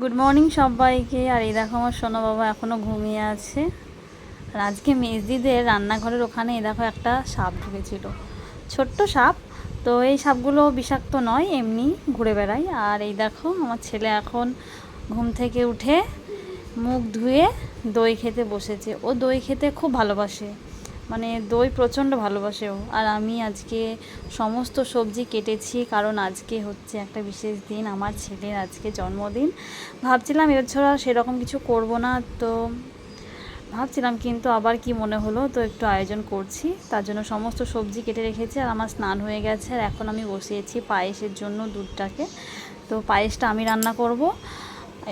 Good morning সবাইকে। আর এই দেখো আমার সোনা বাবা এখনও ঘুমিয়ে আছে। আর আজকে মেজদিদের রান্নাঘরের ওখানে এই দেখো একটা সাপ ঢুকেছিল। ছোট্ট সাপ। তো এই সাপগুলো বিষাক্ত নয়, এমনি ঘুরে বেড়ায়। আর এই দেখো আমার ছেলে এখন ঘুম থেকে উঠে মুখ ধুয়ে দই খেতে বসেছে। ও দই খেতে খুব ভালোবাসে। মানে দই প্রচণ্ড ভালোবাসে ও। আর আমি আজকে সমস্ত সবজি কেটেছি, কারণ আজকে হচ্ছে একটা বিশেষ দিন, আমার ছেলের আজকে জন্মদিন। ভাবছিলাম এছাড়া সেরকম কিছু করব না, তো ভাবছিলাম কিন্তু আবার কি মনে হলো, তো একটু আয়োজন করছি। তার জন্য সমস্ত সবজি কেটে রেখেছি আর আমার স্নান হয়ে গেছে। আর এখন আমি বসিয়েছি পায়েসের জন্য দুধটাকে। তো পায়েসটা আমি রান্না করব।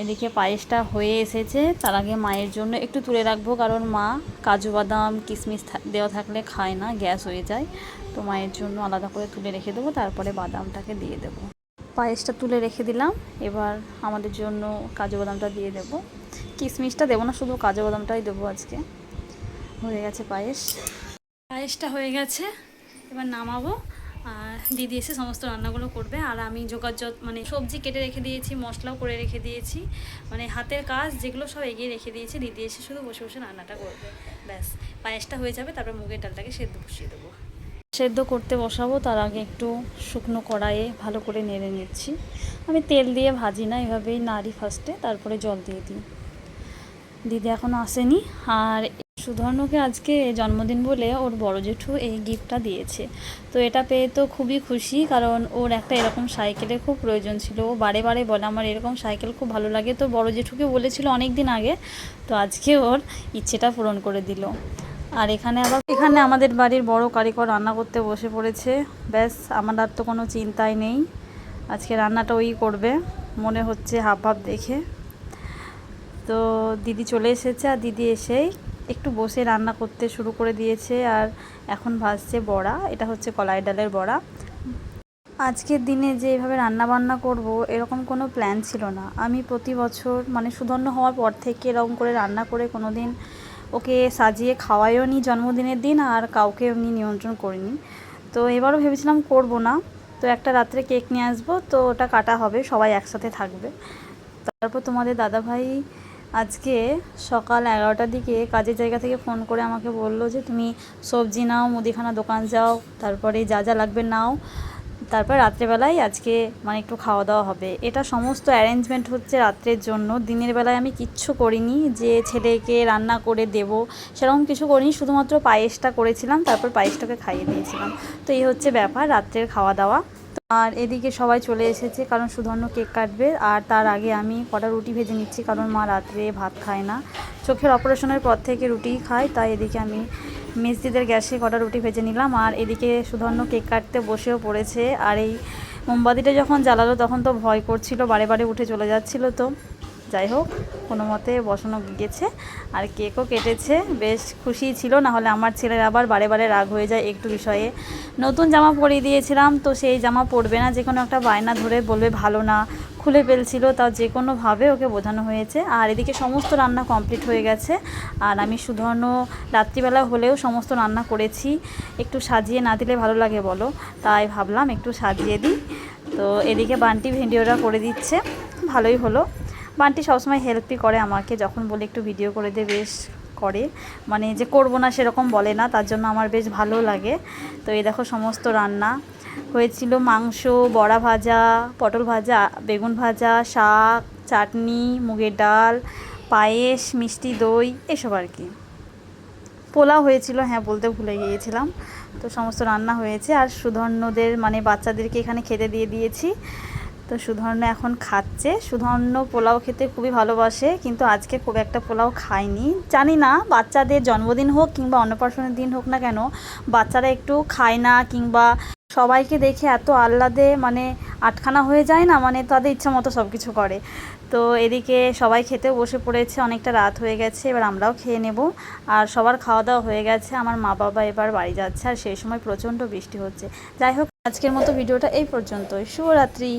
এদিকে পায়েসটা হয়ে এসেছে, তার আগে মায়ের জন্য একটু তুলে রাখব, কারণ মা কাজু বাদাম কিশমিশ দেওয়া থাকলে খায় না, গ্যাস হয়ে যায়। তো মায়ের জন্য আলাদা করে তুলে রেখে দেবো, তারপরে বাদামটাকে দিয়ে দেবো। পায়েসটা তুলে রেখে দিলাম, এবার আমাদের জন্য কাজু বাদামটা দিয়ে দেবো। কিশমিশটা দেবো না, শুধু কাজু বাদামটাই দেবো আজকে। হয়ে গেছে পায়েস। পায়েসটা হয়ে গেছে, এবার নামাবো। দিদি এসে সমস্ত রান্নাগুলো করবে, আর আমি যোগাযোগ মানে সবজি কেটে রেখে দিয়েছি, মশলাও করে রেখে দিয়েছি। মানে হাতের কাজ যেগুলো সব এগিয়ে রেখে দিয়েছি, দিদি এসে শুধু বসে বসে রান্নাটা করবে। ব্যাস, পায়েসটা হয়ে যাবে, তারপর মুগের ডালটাকে সেদ্ধ বসিয়ে দেবো। সেদ্ধ করতে বসাবো, তার আগে একটু শুকনো কড়াইয়ে ভালো করে নেড়ে নিচ্ছি। আমি তেল দিয়ে ভাজি না, এভাবেই নাড়ি ফার্স্টে তারপরে জল দিয়ে দিই। দিদি এখনও আসেনি, আর সুধর্ণকে আজকে জন্মদিন বলে ওর বড় জেঠু এই গিফটটা দিয়েছে। তো এটা পেয়ে তো খুবই খুশি, কারণ ওর একটা এরকম সাইকেলের খুব প্রয়োজন ছিল। ও বারে বারে বলে, আমার এরকম সাইকেল খুব ভালো লাগে। তো বড় জেঠুকে বলেছিল অনেক দিন আগে। তো আজকে ওর ইচ্ছেটা পূরণ করে দিল। আর এখানে আবার, এখানে আমাদের বাড়ির বড় কারিগর রান্না করতে বসে পড়েছে। ব্যাস, আমার আর তো কোনো চিন্তাই নেই। আজকে রান্নাটা ওই করবে। মনে হচ্ছে হাব ভাব দেখে। তো দিদি চলে এসেছে, আর দিদি এসেই একটু বসে রান্না করতে শুরু করে দিয়েছে আর এখন ভাজছে বড়া, এটা হচ্ছে কলাই ডালের বড়া। আজকের দিনে যে এভাবে রান্না বান্না করব, এরকম কোনো প্ল্যান ছিল না। আমি প্রতি বছর মানে সুধন্য হওয়ার পর থেকে এরকম করে রান্না করে কোনো দিন ওকে সাজিয়ে খাওয়াইও নি জন্মদিনের দিন আর কাউকে এমনি নিয়ন্ত্রণ করিনি। তো এবারও ভেবেছিলাম করব না। তো একটা রাত্রে কেক নিয়ে আসব, তো ওটা কাটা হবে, সবাই একসাথে থাকবে। তারপর তোমাদের দাদাভাই আজকে সকাল এগারোটার দিকে কাজের জায়গা থেকে ফোন করে আমাকে বলল যে, তুমি সবজি নাও, মুদিখানা দোকান যাও, তারপরে যা যা লাগবে নাও। তারপর রাত্রেবেলায় আজকে মানে একটু খাওয়া দাওয়া হবে। এটা সমস্ত অ্যারেঞ্জমেন্ট হচ্ছে রাত্রের জন্য। দিনের বেলায় আমি কিচ্ছু করিনি। যে ছেলেকে রান্না করে দেব, সেরকম কিছু করিনি। শুধুমাত্র পায়েসটা করেছিলাম, তারপর পায়েসটাকে খাইয়ে দিয়েছিলাম। তো এই হচ্ছে ব্যাপার, রাত্রের খাওয়া দাওয়া আর এদিকে সবাই চলে এসেছে, কারণ সুধর্ণ কেক কাটবে। আর তার আগে আমি কটা রুটি ভেজে নিচ্ছি, কারণ মা রাত্রে ভাত খায় না। চোখের অপারেশনের পর থেকে রুটিই খায়, তাই এদিকে আমি মিস্ত্রিদের গ্যাসে কটা রুটি ভেজে নিলাম। আর এদিকে সুধর্ণ কেক কাটতে বসেও পড়েছে। আর এই মোমবাতিটা যখন জ্বালালো, তখন তো ভয় করছিল, বারে বারে উঠে চলে যাচ্ছিল তো। যাই হোক, কোনো মতে বসানো গেছে। আর কেকও কেটেছে, বেশ খুশি ছিল। না হলে আমার ছেলের আবার বারে বারে রাগ হয়ে যায় একটু বিষয়ে। নতুন জামা পরিয়ে দিয়েছিলাম, তো সেই জামা পরবে না, যে কোনো একটা বায়না ধরে বলবে, ভালো না। খুলে ফেলছিল, তাও যে কোনোভাবে ওকে বোঝানো হয়েছে। আর এদিকে সমস্ত রান্না কমপ্লিট হয়ে গেছে। আর আমি সুধর্ণ রাত্রিবেলা হলেও সমস্ত রান্না করেছি। একটু সাজিয়ে না দিলে ভালো লাগে বলো? তাই ভাবলাম একটু সাজিয়ে দিই। তো এদিকে বান্টি ভিডিওটা করে দিচ্ছে। ভালোই হলো। বান্টি সবসময় হেল্পই করে আমাকে, যখন বলে একটু ভিডিও করে দে, বেশ করে। মানে যে করব না সেরকম বলে না, তার জন্য আমার বেশ ভালো লাগে। তো এই দেখো সমস্ত রান্না হয়েছিল, মাংস, বড়া ভাজা, পটল ভাজা, বেগুন ভাজা, শাক, চাটনি, মুগের ডাল, পায়েস, মিষ্টি দই, এসব আর কি। পোলাও হয়েছিল হ্যাঁ বলতে ভুলে গিয়েছিলাম। তো সমস্ত রান্না হয়েছে, আর সুধর্ণদের মানে বাচ্চাদেরকে এখানে খেতে দিয়ে দিয়েছি। তো সুধর্ণ এখন খাচ্ছে। সুধর্ণ পোলাও খেতে খুবই ভালোবাসে, কিন্তু আজকে খুব একটা পোলাও খায়নি। জানি না, বাচ্চাদের জন্মদিন হোক কিংবা অন্নপ্রাশনের দিন হোক না কেন, বাচ্চারা একটু খায় না কিংবা সবাইকে দেখে এত আহ্লাদে মানে আটখানা হয়ে যায় না মানে তাদের ইচ্ছা মতো সব কিছু করে। তো এদিকে সবাই খেতে বসে পড়েছে, অনেকটা রাত হয়ে গেছে, এবার আমরাও খেয়ে নেব। আর সবার খাওয়া দাওয়া হয়ে গেছে, আমার মা বাবা এবার বাড়ি যাচ্ছে, আর সেই সময় প্রচণ্ড বৃষ্টি হচ্ছে। যাই হোক, আজকের মতো ভিডিওটা এই পর্যন্তই। শুভরাত্রি।